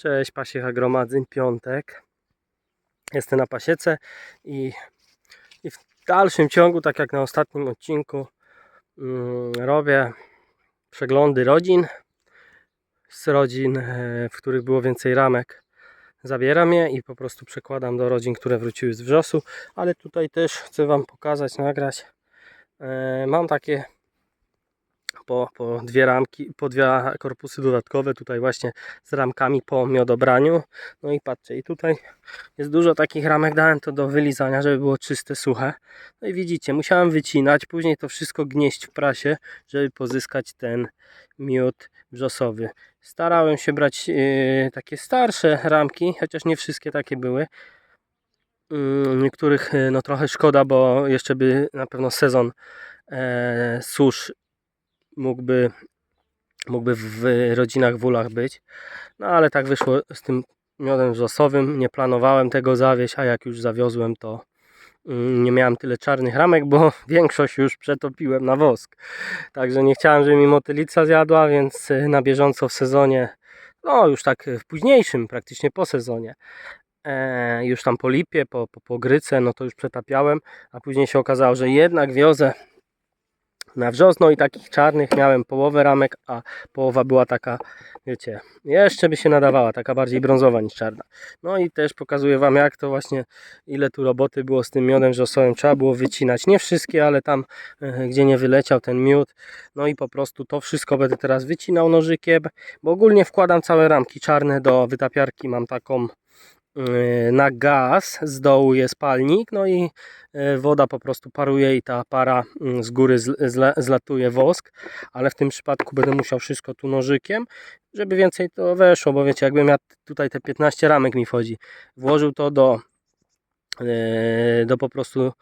Cześć, pasiecha gromadzeń, piątek. Jestem na pasiece i, i w dalszym ciągu, tak jak na ostatnim odcinku, mm, robię przeglądy rodzin. Z rodzin, e, w których było więcej ramek, zabieram je i po prostu przekładam do rodzin, które wróciły z wrzosu. Ale tutaj też chcę Wam pokazać, nagrać. E, Mam takie po, po dwie ramki, po dwie korpusy dodatkowe tutaj właśnie z ramkami po miodobraniu. No i patrzcie, i tutaj jest dużo takich ramek, dałem to do wylizania, żeby było czyste, suche. No i widzicie, musiałem wycinać, później to wszystko gnieść w prasie, żeby pozyskać ten miód wrzosowy. Starałem się brać yy, takie starsze ramki, chociaż nie wszystkie takie były. Yy, niektórych yy, no trochę szkoda, bo jeszcze by na pewno sezon e, susz mógłby, mógłby w rodzinach w ulach być. No ale tak wyszło z tym miodem wrzosowym. Nie planowałem tego zawieźć, a jak już zawiozłem, to mm, nie miałem tyle czarnych ramek, bo większość już przetopiłem na wosk. Także nie chciałem, żeby mi motylica zjadła, więc y, na bieżąco w sezonie, no już tak w późniejszym, praktycznie po sezonie, e, już tam po lipie, po, po, po gryce, no to już przetapiałem, a później się okazało, że jednak wiozę na wrzos, no i takich czarnych miałem połowę ramek, a połowa była taka, wiecie, jeszcze by się nadawała, taka bardziej brązowa niż czarna. No i też pokazuję Wam jak to właśnie, ile tu roboty było z tym miodem wrzosowym, trzeba było wycinać, nie wszystkie, ale tam, e, gdzie nie wyleciał ten miód, no i po prostu to wszystko będę teraz wycinał nożykiem, bo ogólnie wkładam całe ramki czarne do wytapiarki, mam taką na gaz, z dołu jest palnik, no i e, woda po prostu paruje i ta para mm, z góry zl- zla- zlatuje wosk, ale w tym przypadku będę musiał wszystko tu nożykiem, żeby więcej to weszło, bo wiecie, jakbym ja tutaj te 15 ramek mi wchodzi, włożył to do, e, do po prostu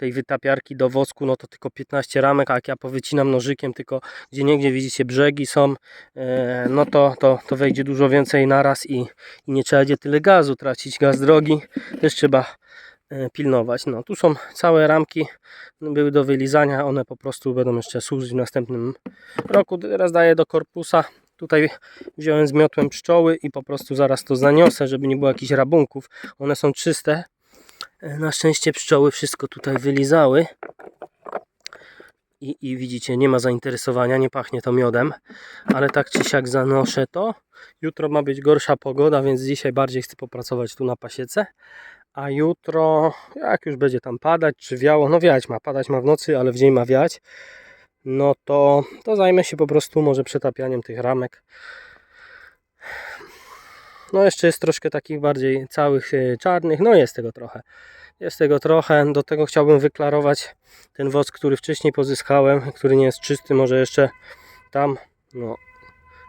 tej wytapiarki do wosku, no to tylko 15 ramek, a jak ja powycinam nożykiem, tylko gdzie niegdzie widzicie brzegi są, e, no to, to, to wejdzie dużo więcej naraz i, i nie trzeba będzie tyle gazu tracić, gaz drogi też trzeba e, pilnować. No tu są całe ramki, były do wylizania, one po prostu będą jeszcze służyć w następnym roku. Teraz daję do korpusa. Tutaj wziąłem z miotłem pszczoły i po prostu zaraz to zaniosę, żeby nie było jakichś rabunków. One są czyste. E, Na szczęście pszczoły wszystko tutaj wylizały. I, I widzicie, nie ma zainteresowania, nie pachnie to miodem, ale tak czy siak zanoszę to. Jutro ma być gorsza pogoda, więc dzisiaj bardziej chcę popracować tu na pasiece. A jutro, jak już będzie tam padać, czy wiało, no wiać ma, padać ma w nocy, ale w dzień ma wiać, no to, to zajmę się po prostu może przetapianiem tych ramek. No jeszcze jest troszkę takich bardziej całych e, czarnych, no jest tego trochę. Jest tego trochę, do tego chciałbym wyklarować ten wosk, który wcześniej pozyskałem, który nie jest czysty, może jeszcze tam, no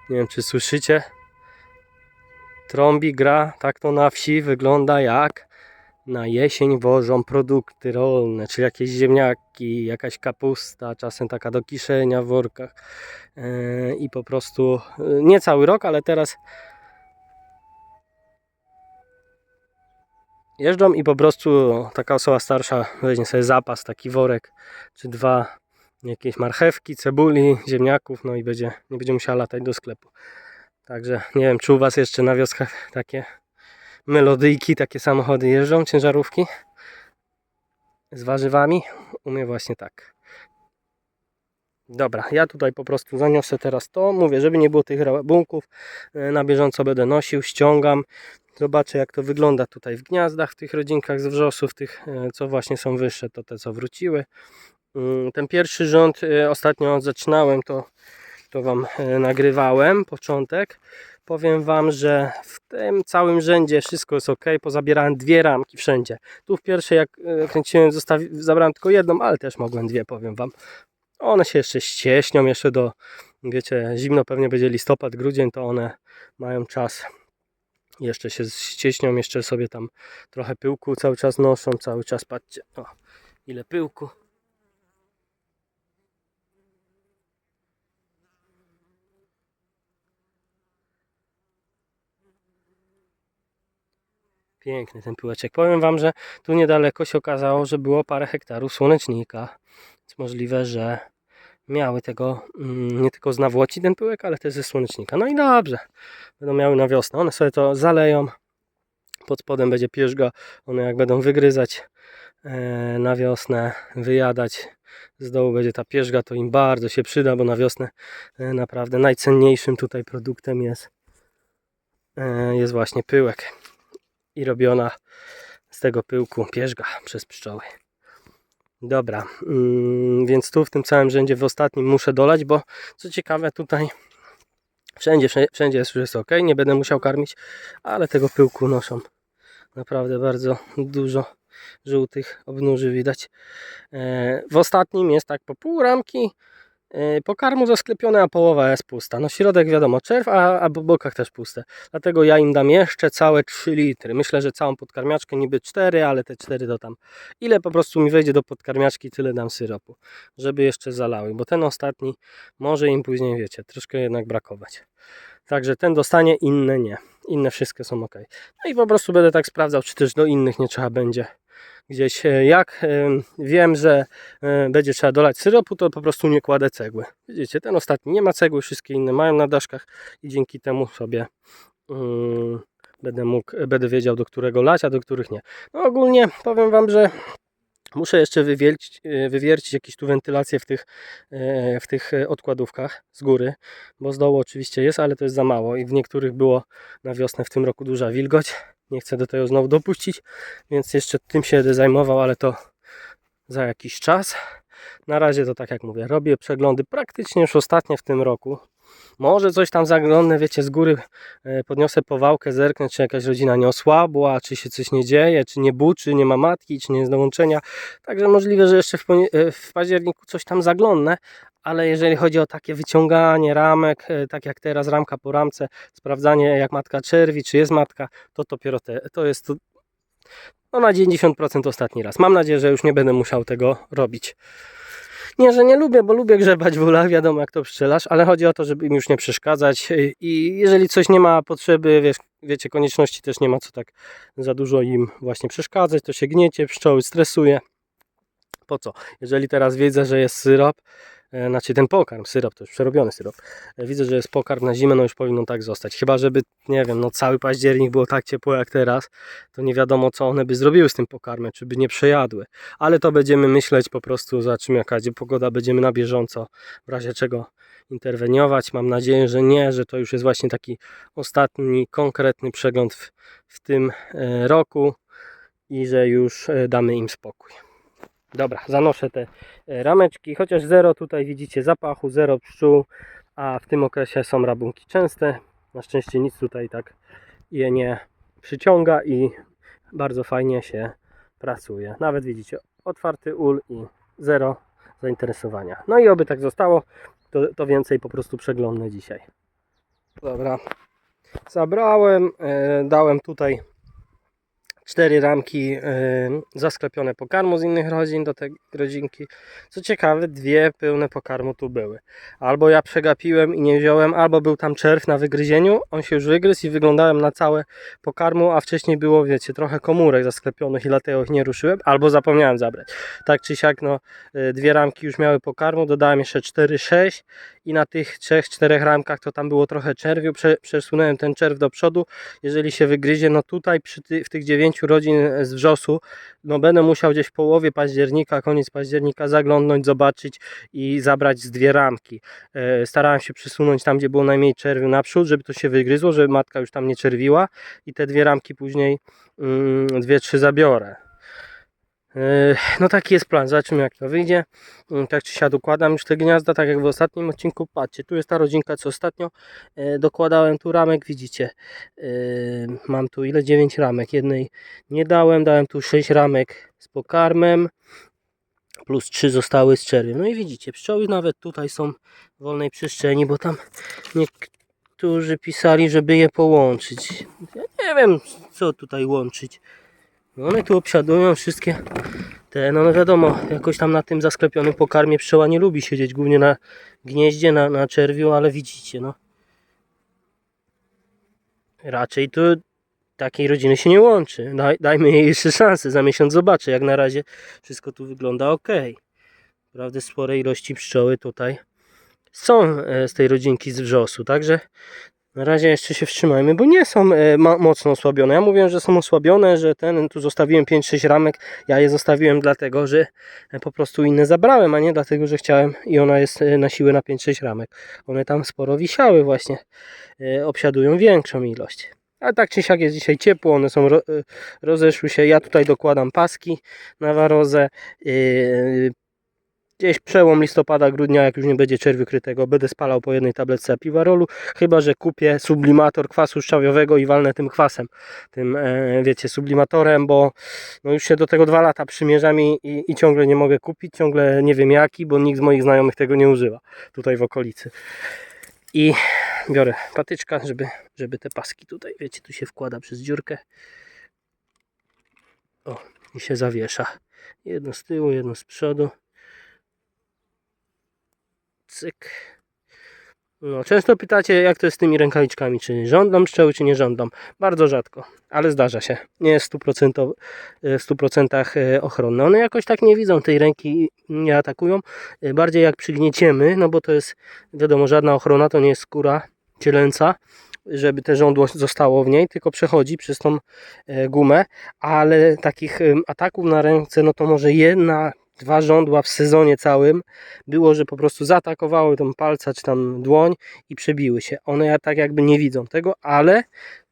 nie wiem czy słyszycie, trąbi gra, tak to na wsi wygląda jak na jesień wożą produkty rolne, czyli jakieś ziemniaki, jakaś kapusta, czasem taka do kiszenia w workach. Yy, i po prostu yy, nie cały rok, ale teraz jeżdżą i po prostu taka osoba starsza weźmie sobie zapas, taki worek czy dwa jakieś marchewki, cebuli, ziemniaków, no i będzie, nie będzie musiała latać do sklepu. Także nie wiem, czy u Was jeszcze na wioskach takie melodyjki, takie samochody jeżdżą, ciężarówki z warzywami? U mnie właśnie tak. Dobra, ja tutaj po prostu zaniosę teraz to. Mówię, żeby nie było tych rabunków, e, na bieżąco będę nosił, ściągam. Zobaczę jak to wygląda tutaj w gniazdach, w tych rodzinkach z wrzosów, tych e, co właśnie są wyższe, to te co wróciły. Mm, Ten pierwszy rząd e, ostatnio zaczynałem, to, to Wam e, nagrywałem, początek. Powiem Wam, że w tym całym rzędzie wszystko jest ok. Pozabierałem dwie ramki wszędzie. Tu w pierwszej jak kręciłem zabrałem tylko jedną, ale też mogłem dwie, powiem Wam. One się jeszcze ścieśnią, jeszcze do, wiecie, zimno pewnie będzie listopad, grudzień, to one mają czas. Jeszcze się ścieśnią, jeszcze sobie tam trochę pyłku cały czas noszą, cały czas patrzcie, o, ile pyłku. Piękny ten pyłeczek. Powiem Wam, że tu niedaleko się okazało, że było parę hektarów słonecznika. Więc możliwe, że miały tego, mm, nie tylko z nawłoci ten pyłek, ale też ze słonecznika. No i dobrze, będą miały na wiosnę. One sobie to zaleją, pod spodem będzie pierzga, one jak będą wygryzać e, na wiosnę, wyjadać, z dołu będzie ta pierzga, to im bardzo się przyda, bo na wiosnę e, naprawdę najcenniejszym tutaj produktem jest, e, jest właśnie pyłek i robiona z tego pyłku pierzga przez pszczoły. Dobra, mm, więc tu w tym całym rzędzie w ostatnim muszę dolać, bo co ciekawe tutaj wszędzie, wszędzie, jest, już jest ok, nie będę musiał karmić, ale tego pyłku noszą naprawdę bardzo dużo żółtych obnóży widać. E, W ostatnim jest tak po pół ramki pokarmu zasklepione, a połowa jest pusta. No środek wiadomo czerw, a, a po bokach też puste. Dlatego ja im dam jeszcze całe 3 litry. Myślę, że całą podkarmiaczkę niby 4, ale te 4 to tam. Ile po prostu mi wejdzie do podkarmiaczki, tyle dam syropu. Żeby jeszcze zalały, bo ten ostatni może im później, wiecie, troszkę jednak brakować. Także ten dostanie, inne nie. Inne wszystkie są ok. No i po prostu będę tak sprawdzał, czy też do innych nie trzeba będzie gdzieś. e, Jak e, wiem, że e, będzie trzeba dolać syropu, to po prostu nie kładę cegły. Widzicie, ten ostatni nie ma cegły, wszystkie inne mają na daszkach i dzięki temu sobie mm, będę mógł, będę wiedział do którego lać, a do których nie. No ogólnie powiem Wam, że muszę jeszcze wywiercić, wywiercić jakieś tu wentylacje w tych, w tych odkładówkach z góry, bo z dołu oczywiście jest, ale to jest za mało i w niektórych było na wiosnę w tym roku duża wilgoć. Nie chcę do tego znowu dopuścić, więc jeszcze tym się będę zajmował, ale to za jakiś czas. Na razie to tak jak mówię, robię przeglądy praktycznie już ostatnie w tym roku. Może coś tam zaglądnę, wiecie, z góry e, podniosę powałkę, zerknę, czy jakaś rodzina nie osłabła, czy się coś nie dzieje, czy nie buczy, nie ma matki, czy nie jest dołączenia. Także możliwe, że jeszcze w, e, w październiku coś tam zaglądnę, ale jeżeli chodzi o takie wyciąganie ramek, e, tak jak teraz ramka po ramce, sprawdzanie jak matka czerwi, czy jest matka, to dopiero te, to jest to, no na 90% ostatni raz. Mam nadzieję, że już nie będę musiał tego robić. Nie, że nie lubię, bo lubię grzebać w ulach, wiadomo jak to pszczelarz, ale chodzi o to, żeby im już nie przeszkadzać y, i jeżeli coś nie ma potrzeby, wiesz, wiecie, konieczności też nie ma co tak za dużo im właśnie przeszkadzać, to się gniecie, pszczoły stresuje. Po co? Jeżeli teraz widzę, że jest syrop, e, znaczy ten pokarm, syrop to już przerobiony syrop, e, widzę, że jest pokarm na zimę, no już powinno tak zostać. Chyba, żeby, nie wiem, no cały październik było tak ciepło jak teraz, to nie wiadomo co one by zrobiły z tym pokarmem, czy by nie przejadły. Ale to będziemy myśleć po prostu, zobaczymy jaka będzie pogoda, będziemy na bieżąco w razie czego interweniować. Mam nadzieję, że nie, że to już jest właśnie taki ostatni, konkretny przegląd w, w tym e, roku i że już e, damy im spokój. Dobra, zanoszę te e, rameczki, chociaż zero tutaj widzicie zapachu, zero pszczół, a w tym okresie są rabunki częste. Na szczęście nic tutaj tak je nie przyciąga i bardzo fajnie się pracuje. Nawet widzicie, otwarty ul i zero zainteresowania. No i oby tak zostało, to, to więcej po prostu przeglądnę dzisiaj. Dobra, zabrałem, e, dałem tutaj cztery ramki e, zasklepione pokarmu z innych rodzin do tej rodzinki. Co ciekawe, dwie pełne pokarmu tu były. Albo ja przegapiłem i nie wziąłem, albo był tam czerw na wygryzieniu, on się już wygryzł i wyglądałem na całe pokarmu, a wcześniej było, wiecie, trochę komórek zasklepionych i dlatego ich nie ruszyłem, albo zapomniałem zabrać. Tak czy siak, no, y, dwie ramki już miały pokarmu, dodałem jeszcze 4-6 i na tych trzech, czterech ramkach to tam było trochę czerwiu, Prze, przesunąłem ten czerw do przodu, jeżeli się wygryzie, no tutaj przy ty, w tych dziewięciu rodzin z wrzosu, no będę musiał gdzieś w połowie października, koniec października zaglądnąć, zobaczyć i zabrać z dwie ramki. E, starałem się przysunąć tam, gdzie było najmniej czerwiu naprzód, żeby to się wygryzło, żeby matka już tam nie czerwiła i te dwie ramki później mm, dwie, trzy zabiorę. E, No taki jest plan, zobaczymy jak to wyjdzie. Mm, Tak czy siak dokładam już te gniazda, tak jak w ostatnim odcinku. Patrzcie, tu jest ta rodzinka, co ostatnio e, dokładałem tu ramek, widzicie. E, Mam tu ile? 9 ramek. Jednej nie dałem, dałem tu 6 ramek z pokarmem. Plus 3 zostały z czerwiem. No i widzicie, pszczoły nawet tutaj są w wolnej przestrzeni, bo tam niektórzy pisali, żeby je połączyć. Ja nie wiem, co tutaj łączyć. No one tu obsiadują wszystkie te, no, no wiadomo, jakoś tam na tym zasklepionym pokarmie pszczoła nie lubi siedzieć, głównie na gnieździe, na, na czerwiu, ale widzicie, no. Raczej tu takiej rodziny się nie łączy. Daj, dajmy jej jeszcze szansę, za miesiąc zobaczę, jak na razie wszystko tu wygląda ok. naprawdę spore ilości pszczoły tutaj są e, z tej rodzinki z wrzosu, także na razie jeszcze się wstrzymajmy, bo nie są e, mocno osłabione. Ja mówiłem, że są osłabione, że ten, tu zostawiłem 5-6 ramek, ja je zostawiłem dlatego, że e, po prostu inne zabrałem, a nie dlatego, że chciałem i ona jest e, na siłę na 5-6 ramek. One tam sporo wisiały właśnie, obsiadują większą ilość. A tak czy siak jest dzisiaj ciepło, one są ro, rozeszły się. Ja tutaj dokładam paski na warozę. Gdzieś przełom listopada, grudnia, jak już nie będzie czerwiu krytego, będę spalał po jednej tabletce piwarolu, chyba że kupię sublimator kwasu szczawiowego i walnę tym kwasem, tym e, wiecie, sublimatorem, bo no już się do tego dwa lata przymierzam i, i ciągle nie mogę kupić, ciągle nie wiem jaki, bo nikt z moich znajomych tego nie używa tutaj w okolicy. I biorę patyczka, żeby, żeby te paski tutaj, wiecie, tu się wkłada przez dziurkę. O, i się zawiesza. Jedno z tyłu, jedno z przodu. Cyk. No, często pytacie, jak to jest z tymi rękawiczkami, czy żądam pszczoły, czy nie żądam. Bardzo rzadko, ale zdarza się. Nie jest w 100%, e, w 100% e, ochronne. One jakoś tak nie widzą tej ręki, nie atakują. E, Bardziej jak przygnieciemy, no bo to jest, wiadomo, żadna ochrona to nie jest skóra cielęca, żeby te żądło zostało w niej, tylko przechodzi przez tą gumę, ale takich ataków na ręce, no to może jedna, dwa żądła w sezonie całym było, że po prostu zaatakowały tą palca czy tam dłoń i przebiły się. One tak jakby nie widzą tego, ale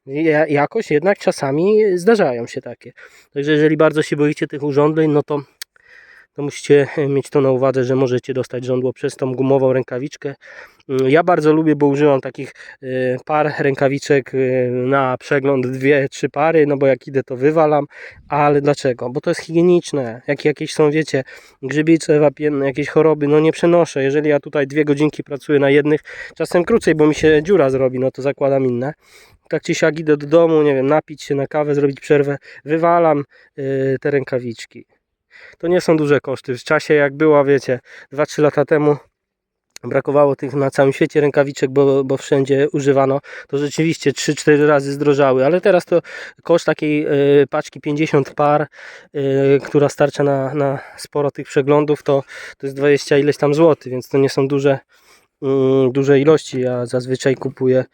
ja- jakoś jednak czasami zdarzają się takie. Także jeżeli bardzo się boicie tych urządzeń, no to to musicie mieć to na uwadze, że możecie dostać żądło przez tą gumową rękawiczkę. Mm, Ja bardzo lubię, bo używam takich y, par rękawiczek y, na przegląd, dwie, trzy pary, no bo jak idę to wywalam, ale dlaczego? Bo to jest higieniczne, jak jakieś są, wiecie, grzybice wapienne, jakieś choroby, no nie przenoszę. Jeżeli ja tutaj dwie godzinki pracuję na jednych, czasem krócej, bo mi się dziura zrobi, no to zakładam inne. Tak czy siak idę do domu, nie wiem, napić się na kawę, zrobić przerwę, wywalam y, te rękawiczki. To nie są duże koszty. W czasie jak była, wiecie, 2-3 lata temu brakowało tych na całym świecie rękawiczek, bo, bo wszędzie używano, to rzeczywiście 3-4 razy zdrożały, ale teraz to koszt takiej e, paczki 50 par, e, która starcza na, na sporo tych przeglądów, to, to jest 20 ileś tam złotych, więc to nie są duże, mm, duże ilości. Ja zazwyczaj kupuję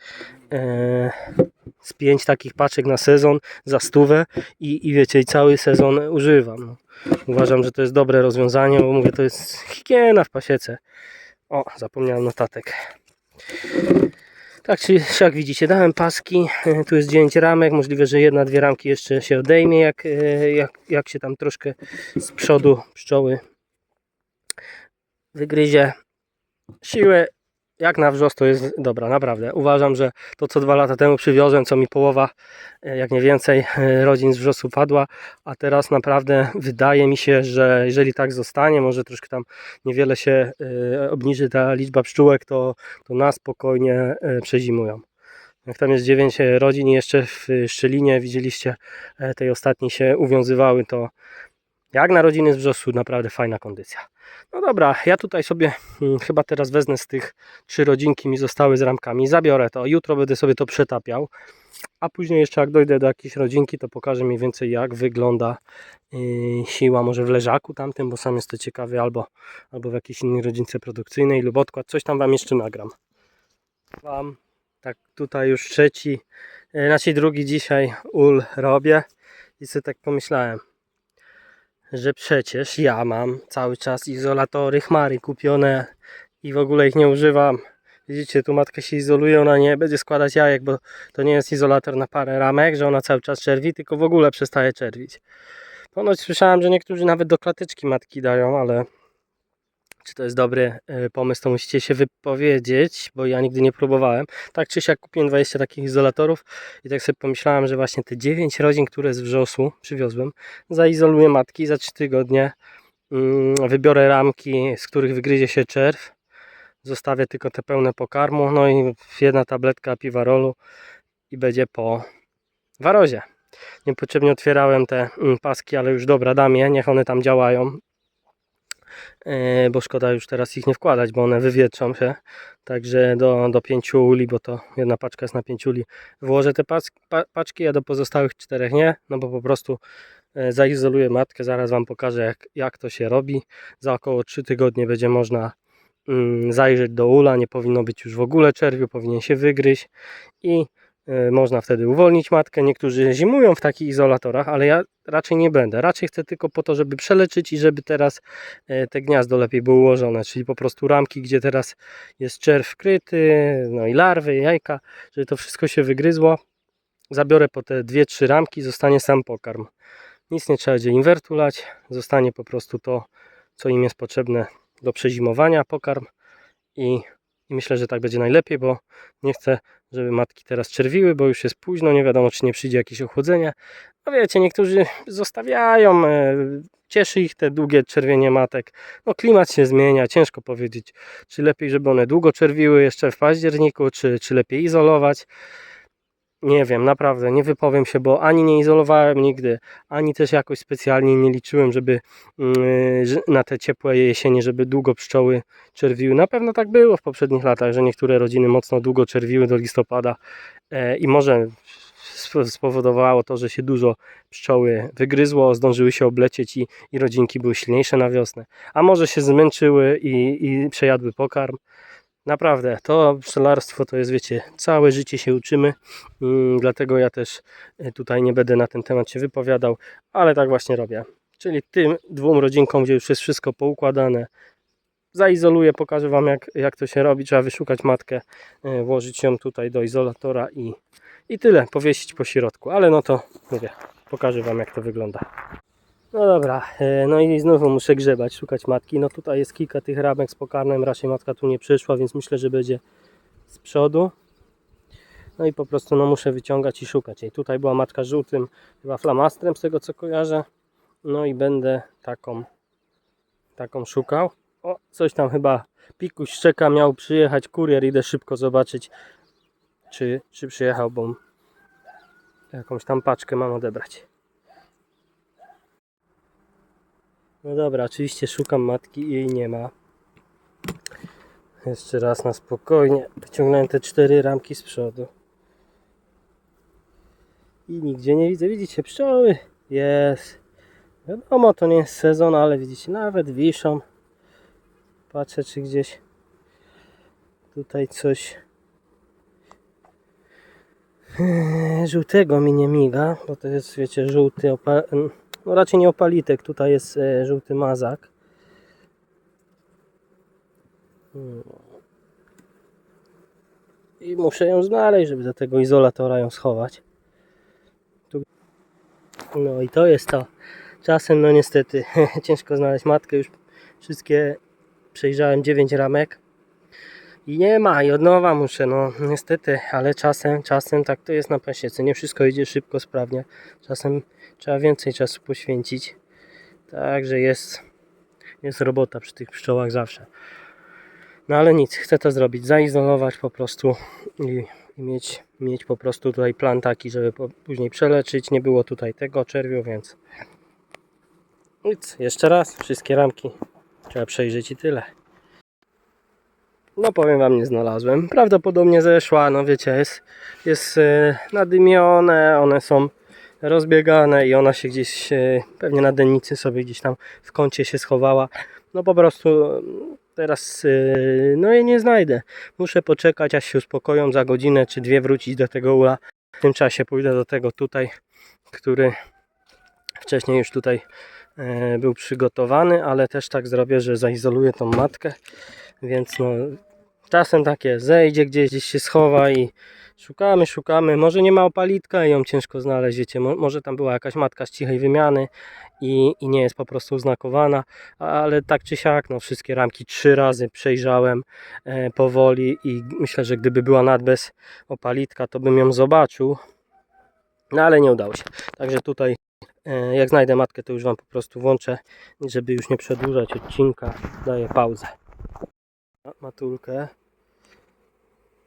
z 5 takich paczek na sezon za stówę i, i wiecie, i cały sezon używam. No. Uważam, że to jest dobre rozwiązanie, bo mówię, to jest higiena w pasiece. O, zapomniałem notatek. Tak czy jak widzicie, dałem paski, tu jest 9 ramek, możliwe, że jedna, dwie ramki jeszcze się odejmie, jak, jak, jak się tam troszkę z przodu pszczoły wygryzie. Siłę jak na wrzos to jest dobra, naprawdę. Uważam, że to co dwa lata temu przywiozłem, co mi połowa, e, jak nie więcej, e, rodzin z wrzosu padła, a teraz naprawdę wydaje mi się, że jeżeli tak zostanie, może troszkę tam niewiele się e, obniży ta liczba pszczółek, to, to na spokojnie przezimują. Jak tam jest 9 rodzin i jeszcze w Szczelinie widzieliście tej ostatniej się uwiązywały, to jak na rodziny z wrzosu naprawdę fajna kondycja. No dobra, ja tutaj sobie hmm, chyba teraz wezmę z tych trzy rodzinki mi zostały z ramkami, zabiorę to, jutro będę sobie to przetapiał, a później jeszcze jak dojdę do jakiejś rodzinki, to pokażę mniej więcej jak wygląda yy, siła może w leżaku tamtym, bo sam jestem ciekawy, albo, albo w jakiejś innej rodzince produkcyjnej lub odkład, coś tam Wam jeszcze nagram. Wam tak tutaj już trzeci, yy, znaczy drugi dzisiaj ul robię i sobie tak pomyślałem, że przecież ja mam cały czas izolatory chmary kupione i w ogóle ich nie używam. Widzicie, tu matka się izoluje, ona nie będzie składać jajek, bo to nie jest izolator na parę ramek, że ona cały czas czerwi, tylko w ogóle przestaje czerwić. Ponoć słyszałem, że niektórzy nawet do klateczki matki dają, ale czy to jest dobry e, pomysł, to musicie się wypowiedzieć, bo ja nigdy nie próbowałem. Tak czy siak kupiłem 20 takich izolatorów i tak sobie pomyślałem, że właśnie te 9 rodzin, które z wrzosu przywiozłem, zaizoluję matki za 3 tygodnie. Mm, Wybiorę ramki, z których wygryzie się czerw. Zostawię tylko te pełne pokarmu, no i jedna tabletka piwarolu i będzie po warozie. Niepotrzebnie otwierałem te mm, paski, ale już dobra, dam je, niech one tam działają. E, bo szkoda już teraz ich nie wkładać, bo one wywietrzą się. Także do, do pięciu uli, bo to jedna paczka jest na pięciu uli, włożę te pac- pa, paczki, a do pozostałych czterech nie, no bo po prostu e, zaizoluję matkę, zaraz Wam pokażę jak, jak to się robi. Za około 3 tygodnie będzie można mm, zajrzeć do ula, nie powinno być już w ogóle czerwiu, powinien się wygryźć i można wtedy uwolnić matkę. Niektórzy zimują w takich izolatorach, ale ja raczej nie będę. Raczej chcę tylko po to, żeby przeleczyć i żeby teraz e, te gniazdo lepiej było ułożone, czyli po prostu ramki, gdzie teraz jest czerw wkryty, no i larwy, jajka, żeby to wszystko się wygryzło. Zabiorę po te dwie, trzy ramki, zostanie sam pokarm. Nic nie trzeba będzie inwertulać, zostanie po prostu to, co im jest potrzebne do przezimowania, pokarm i, i myślę, że tak będzie najlepiej, bo nie chcę, żeby matki teraz czerwiły, bo już jest późno, nie wiadomo, czy nie przyjdzie jakieś ochłodzenie. No wiecie, niektórzy zostawiają, e, cieszy ich te długie czerwienie matek. No klimat się zmienia, ciężko powiedzieć, czy lepiej, żeby one długo czerwiły jeszcze w październiku, czy, czy lepiej izolować. Nie wiem, naprawdę, nie wypowiem się, bo ani nie izolowałem nigdy, ani też jakoś specjalnie nie liczyłem, żeby że- na te ciepłe jesienie, żeby długo pszczoły czerwiły. Na pewno tak było w poprzednich latach, że niektóre rodziny mocno długo czerwiły do listopada e, i może sp- spowodowało to, że się dużo pszczoły wygryzło, zdążyły się oblecieć i, i rodzinki były silniejsze na wiosnę. A może się zmęczyły i, i przejadły pokarm. Naprawdę, to pszczelarstwo to jest, wiecie, całe życie się uczymy, mm, dlatego ja też e, tutaj nie będę na ten temat się wypowiadał, ale tak właśnie robię. Czyli tym dwóm rodzinkom, gdzie już jest wszystko poukładane, zaizoluję, pokażę Wam jak, jak to się robi. Trzeba wyszukać matkę, e, włożyć ją tutaj do izolatora i, i tyle, powiesić po środku. Ale no to mówię, pokażę Wam jak to wygląda. No dobra, e, no i znowu muszę grzebać, szukać matki. No tutaj jest kilka tych ramek z pokarmem, raczej matka tu nie przyszła, więc myślę, że będzie z przodu. No i po prostu no muszę wyciągać i szukać jej. Tutaj była matka żółtym, chyba flamastrem z tego co kojarzę. No i będę taką, taką szukał. O, coś tam chyba pikuś szczeka, miał przyjechać kurier, idę szybko zobaczyć czy, czy przyjechał, bo jakąś tam paczkę mam odebrać. No dobra, oczywiście szukam matki i jej nie ma. Jeszcze raz na spokojnie. Wyciągnąłem te cztery ramki z przodu. I nigdzie nie widzę. Widzicie, pszczoły. Jest. Wiadomo, to nie jest sezon, ale widzicie, nawet wiszą. Patrzę, czy gdzieś tutaj coś żółtego mi nie miga, bo to jest, wiecie, żółty opa- no raczej nie opalitek, tutaj jest e, żółty mazak. Hmm. I muszę ją znaleźć, żeby do tego izolatora ją schować. No i to jest to. Czasem, no niestety, ciężko znaleźć matkę. Już wszystkie przejrzałem 9 ramek. I nie ma, i od nowa muszę, no niestety, ale czasem, czasem tak to jest na pasiece. Nie wszystko idzie szybko, sprawnie. Czasem trzeba więcej czasu poświęcić. Także jest, jest robota przy tych pszczołach zawsze. No ale nic, chcę to zrobić, zaizolować po prostu i, i mieć, mieć po prostu tutaj plan taki, żeby po, później przeleczyć. Nie było tutaj tego czerwiu, więc nic, jeszcze raz, wszystkie ramki trzeba przejrzeć i tyle. No powiem wam, nie znalazłem. Prawdopodobnie zeszła, no wiecie, jest, jest e, nadymione, one są rozbiegane i ona się gdzieś e, pewnie na dennicy sobie gdzieś tam w kącie się schowała. No po prostu mm, teraz e, no jej nie znajdę. Muszę poczekać aż się uspokoją za godzinę czy dwie wrócić do tego ula. W tym czasie pójdę do tego tutaj, który wcześniej już tutaj był przygotowany, ale też tak zrobię, że zaizoluję tą matkę. Więc no czasem takie zejdzie gdzieś, gdzieś się schowa i szukamy, szukamy. Może nie ma opalitka i ją ciężko znaleźć, wiecie. Mo- może tam była jakaś matka z cichej wymiany i, i nie jest po prostu oznakowana, ale tak czy siak, no wszystkie ramki trzy razy przejrzałem e, powoli i myślę, że gdyby była nad bez opalitka, to bym ją zobaczył. No ale nie udało się. Także tutaj e, jak znajdę matkę, to już Wam po prostu włączę, żeby już nie przedłużać odcinka. Daję pauzę. Matulkę.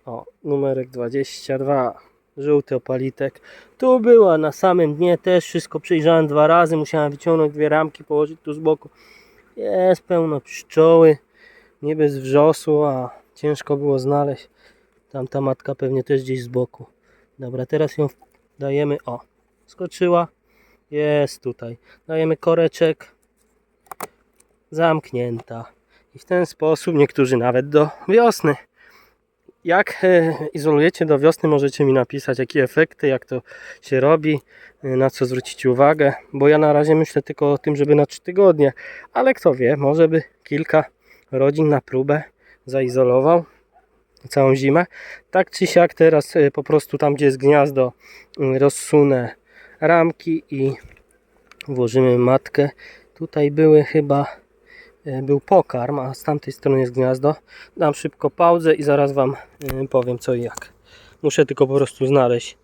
O, numerek 22. Żółty opalitek. Tu była na samym dnie też wszystko przejrzałem dwa razy. Musiałem wyciągnąć dwie ramki, położyć tu z boku. Jest pełno pszczoły, nie bez wrzosu, a ciężko było znaleźć. Tamta matka pewnie też gdzieś z boku. Dobra, teraz ją dajemy, o, skoczyła, jest tutaj. Dajemy koreczek, zamknięta. I w ten sposób niektórzy nawet do wiosny. Jak e, izolujecie do wiosny, możecie mi napisać, jakie efekty, jak to się robi, e, na co zwrócić uwagę, bo ja na razie myślę tylko o tym, żeby na 3 tygodnie, ale kto wie, może by kilka rodzin na próbę zaizolował całą zimę. Tak czy siak teraz e, po prostu tam, gdzie jest gniazdo, rozsunę ramki i włożymy matkę. Tutaj były chyba był pokarm, a z tamtej strony jest gniazdo. Dam szybko pauzę i zaraz Wam e, powiem co i jak. Muszę tylko po prostu znaleźć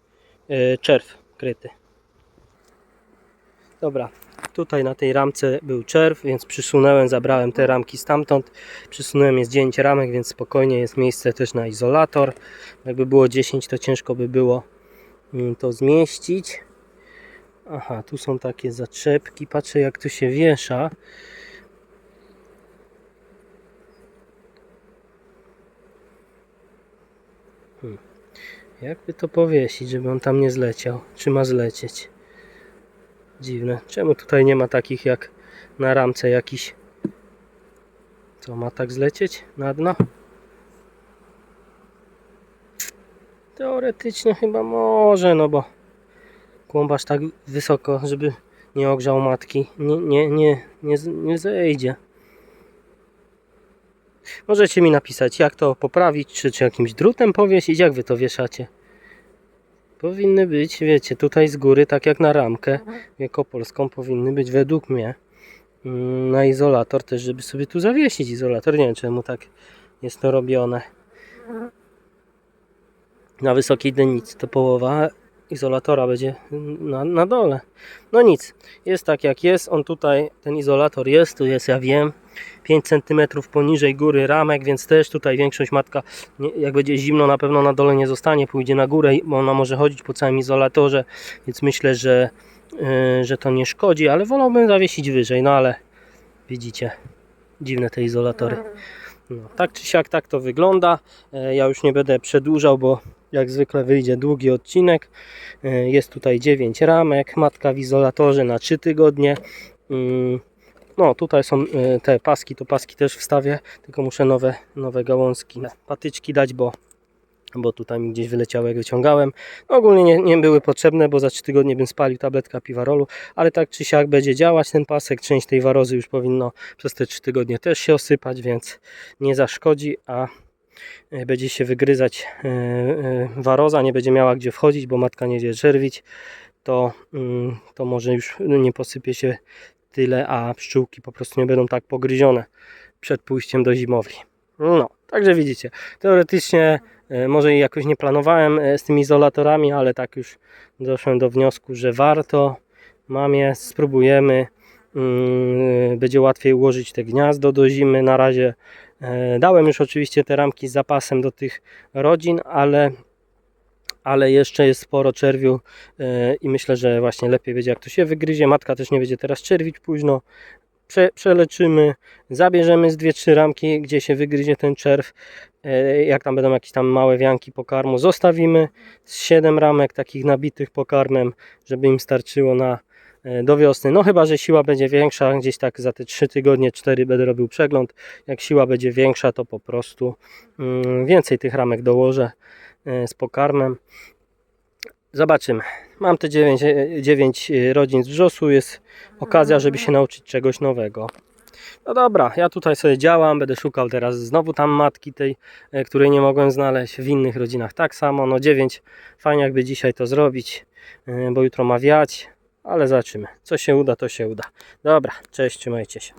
e, czerw kryty. Dobra, tutaj na tej ramce był czerw, więc przysunąłem, zabrałem te ramki stamtąd. Przysunąłem jest 9 ramek, więc spokojnie jest miejsce też na izolator. Jakby było 10, to ciężko by było mm, to zmieścić. Aha, tu są takie zaczepki. Patrzę jak to się wiesza. Jakby to powiesić, żeby on tam nie zleciał? Czy ma zlecieć? Dziwne. Czemu tutaj nie ma takich jak na ramce jakiś? Co ma tak zlecieć na dno? Teoretycznie chyba może, no bo kłąbasz tak wysoko, żeby nie ogrzał matki. Nie, nie, nie, nie, nie zejdzie. Możecie mi napisać, jak to poprawić, czy, czy jakimś drutem powiesić, jak wy to wieszacie. Powinny być, wiecie, tutaj z góry, tak jak na ramkę wiekopolską, powinny być według mnie mm, na izolator też, żeby sobie tu zawiesić izolator. Nie wiem, czemu tak jest to robione. Na wysokiej dennicy to połowa izolatora będzie na, na dole. No nic, jest tak jak jest. On tutaj, ten izolator jest, tu jest, ja wiem, 5 cm poniżej góry ramek, więc też tutaj większość matka, jak będzie zimno, na pewno na dole nie zostanie, pójdzie na górę, bo ona może chodzić po całym izolatorze, więc myślę, że, yy, że to nie szkodzi, ale wolałbym zawiesić wyżej, no ale widzicie, dziwne te izolatory. No, tak czy siak tak to wygląda. E, Ja już nie będę przedłużał, bo jak zwykle wyjdzie długi odcinek. E, Jest tutaj 9 ramek, matka w izolatorze na 3 tygodnie. No tutaj są e, te paski, to paski też wstawię, tylko muszę nowe, nowe gałązki, patyczki dać, bo bo tutaj mi gdzieś wyleciały jak wyciągałem. No, ogólnie nie, nie były potrzebne, bo za 3 tygodnie bym spalił tabletka piwarolu, ale tak czy siak będzie działać ten pasek, część tej warozy już powinno przez te 3 tygodnie też się osypać, więc nie zaszkodzi, a e, będzie się wygryzać e, waroza, nie będzie miała gdzie wchodzić, bo matka nie będzie czerwić, to, mm, to może już nie posypie się tyle, a pszczółki po prostu nie będą tak pogryzione przed pójściem do zimowli. No, także widzicie, teoretycznie e, może i jakoś nie planowałem e, z tymi izolatorami, ale tak już doszłem do wniosku, że warto. Mam je, spróbujemy. Mm, Będzie łatwiej ułożyć te gniazdo do zimy. Na razie e, dałem już oczywiście te ramki z zapasem do tych rodzin, ale ale jeszcze jest sporo czerwiu e, i myślę, że właśnie lepiej będzie jak to się wygryzie. Matka też nie będzie teraz czerwić późno. Prze, przeleczymy, zabierzemy z 2-3 ramki, gdzie się wygryzie ten czerw. E, Jak tam będą jakieś tam małe wianki pokarmu, zostawimy z 7 ramek takich nabitych pokarmem, żeby im starczyło na e, do wiosny. No chyba, że siła będzie większa, gdzieś tak za te 3 tygodnie, 4 będę robił przegląd. Jak siła będzie większa, to po prostu mm, więcej tych ramek dołożę z pokarmem. Zobaczymy. Mam te 9, 9 rodzin z wrzosu. Jest okazja, żeby się nauczyć czegoś nowego. No dobra, ja tutaj sobie działam, będę szukał teraz znowu tam matki tej, e, której nie mogłem znaleźć w innych rodzinach tak samo. No 9, fajnie jakby dzisiaj to zrobić, e, bo jutro ma wiać, ale zobaczymy. Co się uda, to się uda. Dobra, cześć, trzymajcie się.